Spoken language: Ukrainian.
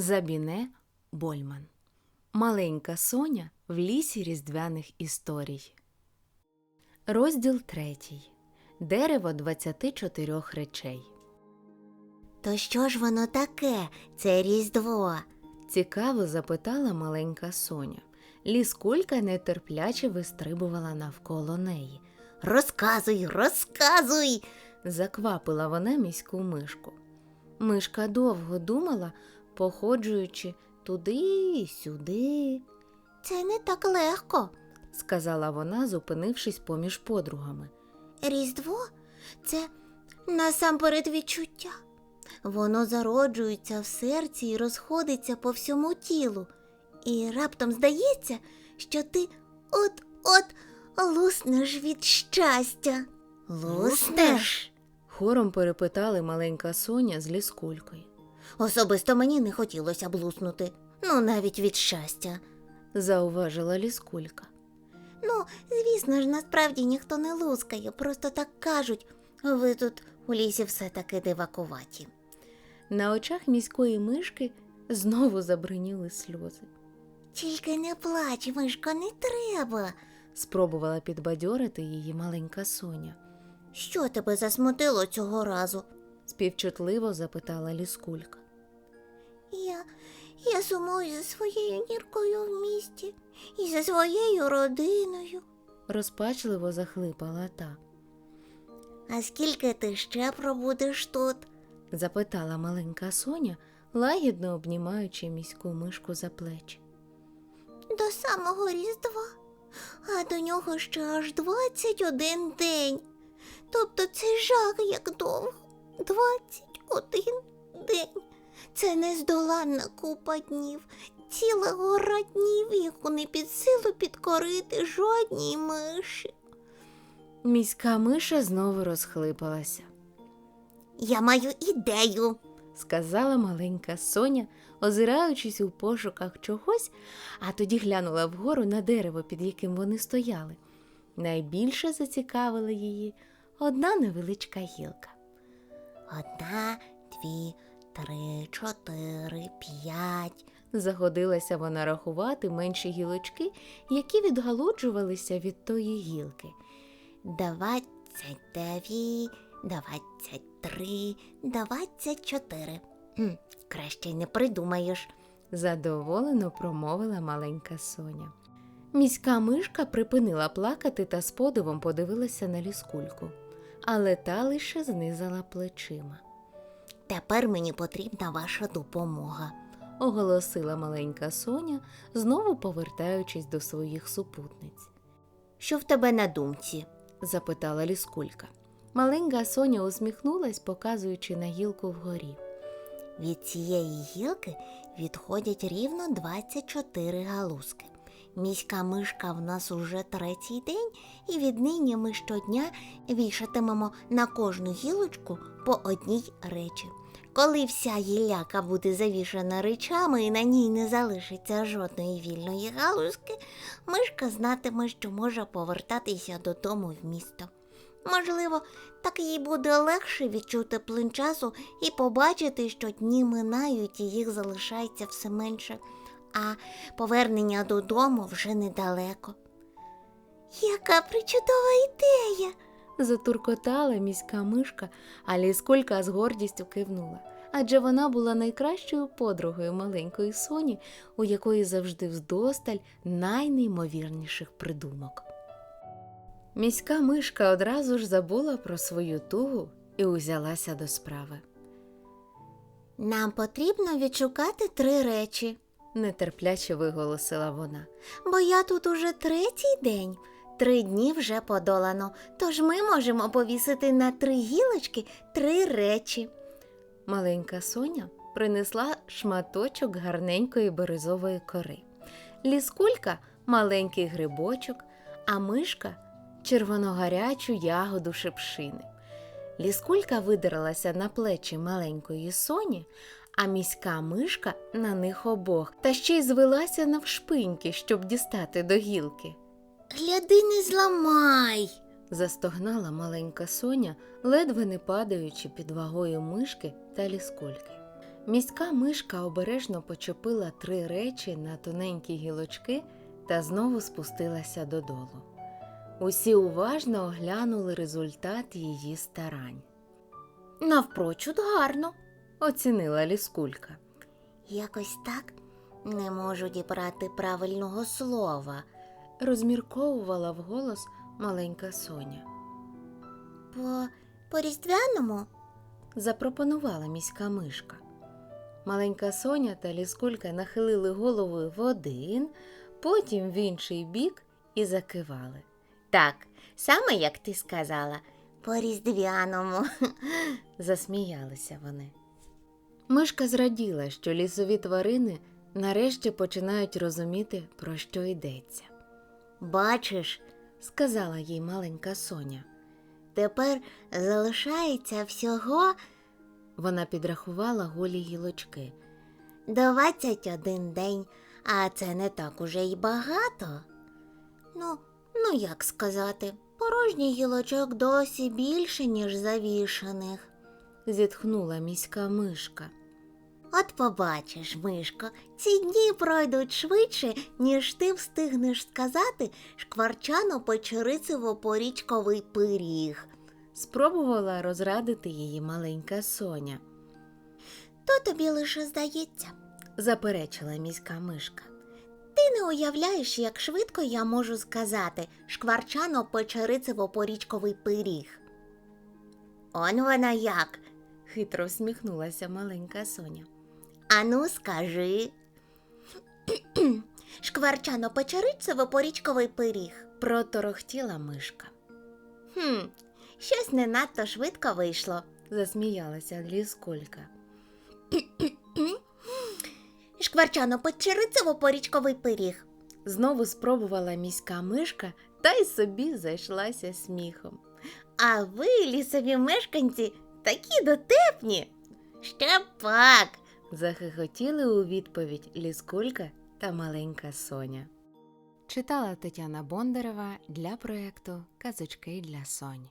Забіне Больман. Маленька Соня в лісі різдвяних історій. Розділ третій. Дерево 24 речей. То що ж воно таке, це Різдво? Цікаво запитала маленька Соня. Ліскулька нетерпляче вистрибувала навколо неї. Розказуй, розказуй. Заквапила вона міську мишку. Мишка довго думала, походжуючи туди й сюди, Це не так легко. сказала вона, зупинившись поміж подругами. Різдво це насамперед відчуття. Воно зароджується в серці і розходиться по всьому тілу. І раптом здається, що ти от-от луснеш від щастя. Луснеш? Хором перепитали маленька Соня з ліскулькою. Особисто мені не хотілося б луснути, ну навіть від щастя. Зауважила ліскулька. Ну, звісно ж, насправді ніхто не лускає, просто так кажуть. Ви тут у лісі все таки дивакуваті. На очах міської мишки знову забриніли сльози. Тільки не плач, мишко, не треба. Спробувала підбадьорити її маленька Соня. Що тебе засмутило цього разу? Співчутливо запитала ліскулька. Я, я сумую за своєю ніркою в місті і за своєю родиною. Розпачливо захлипала та. А скільки ти ще пробудеш тут? запитала маленька Соня, лагідно обнімаючи міську мишку за плечі. До самого Різдва, а до нього ще аж 21 день. Тобто це жах як довго. 21 день. Це нездоланна купа днів, ціла гора днів, яку не під силу підкорити жодній миші. Міська миша знову розхлипалася, Я маю ідею. сказала маленька Соня, озираючись у пошуках чогось, а тоді глянула вгору на дерево, під яким вони стояли. Найбільше зацікавила її одна невеличка гілка. Одна, дві, три, чотири, п'ять. Заходилася вона рахувати менші гілочки, які відгалуджувалися від тої гілки. Двадцять дев'ять, двадцять три, двадцять чотири. Хм, краще й не придумаєш. задоволено промовила маленька Соня. Міська мишка припинила плакати та з подивом подивилася на ліскульку, але та лише знизала плечима. Тепер мені потрібна ваша допомога. Оголосила маленька Соня, знову повертаючись до своїх супутниць. Що в тебе на думці? запитала ліскулька. Маленька Соня усміхнулась, показуючи на гілку вгорі. Від цієї гілки відходять рівно 24 галузки. Міська мишка в нас уже третій день, і віднині ми щодня вішатимемо на кожну гілочку по одній речі. Коли вся гілляка буде завішана речами і на ній не залишиться жодної вільної галузки, мишка знатиме, що може повертатися додому в місто. Можливо, так їй буде легше відчути плин часу і побачити, що дні минають і їх залишається все менше, а повернення додому вже недалеко. Яка причудова ідея! Затуркотала міська мишка, а ліскулька з гордістю кивнула. Адже вона була найкращою подругою маленької соні, у якої завжди вздосталь найнеймовірніших придумок. Міська мишка одразу ж забула про свою тугу і узялася до справи. Нам потрібно відшукати три речі, Нетерпляче виголосила вона. бо я тут уже третій день. Три дні вже подолано, тож ми можемо повісити на три гілочки три речі. Маленька Соня принесла шматочок гарненької березової кори. Ліскулька маленький грибочок, а мишка червоногарячу ягоду шипшини. Ліскулька видерлася на плечі маленької соні, а міська мишка на них обох, та ще й звелася навшпиньки, щоб дістати до гілки. Гляди, не зламай. Застогнала маленька Соня, ледве не падаючи під вагою мишки та ліскульки. Міська мишка обережно почепила три речі на тоненькі гілочки та знову спустилася додолу. Усі уважно оглянули результат її старань. Навпрочуд гарно, оцінила ліскулька. Якось так не можу дібрати правильного слова. Розмірковувала вголос маленька Соня. По, по різдвяному Запропонувала міська мишка. Маленька Соня та ліскулька нахилили голови в один, потім в інший бік і закивали. Так, саме як ти сказала, по різдвяному. Засміялися вони. Мишка зраділа, що лісові тварини нарешті починають розуміти, про що йдеться, Бачиш, сказала їй маленька Соня. тепер залишається всього Вона підрахувала голі гілочки. 21 день, а це не так уже й багато. Ну, ну як сказати, порожніх гілочок досі більше, ніж завішаних. Зітхнула міська мишка. От побачиш, Мишко, ці дні пройдуть швидше, ніж ти встигнеш сказати шкварчано печерицево порічковий пиріг. Спробувала розрадити її маленька Соня. То тобі лише здається. Заперечила міська мишка. Ти не уявляєш, як швидко я можу сказати шкварчано печерицево порічковий пиріг. Он вона як. Хитро всміхнулася маленька Соня. Ану, скажи. Шкварчано печерицево порічковий пиріг. Проторохтіла мишка. Хм, щось не надто швидко вийшло. Засміялася ліскулька. Шкварчано печерицево порічковий пиріг. Знову спробувала міська мишка та й собі зайшлася сміхом. А ви, лісові мешканці, такі дотепні. Ще пак. Захихотіли у відповідь ліскулька та маленька Соня. Читала Тетяна Бондарева для проєкту Казочки для Сонь.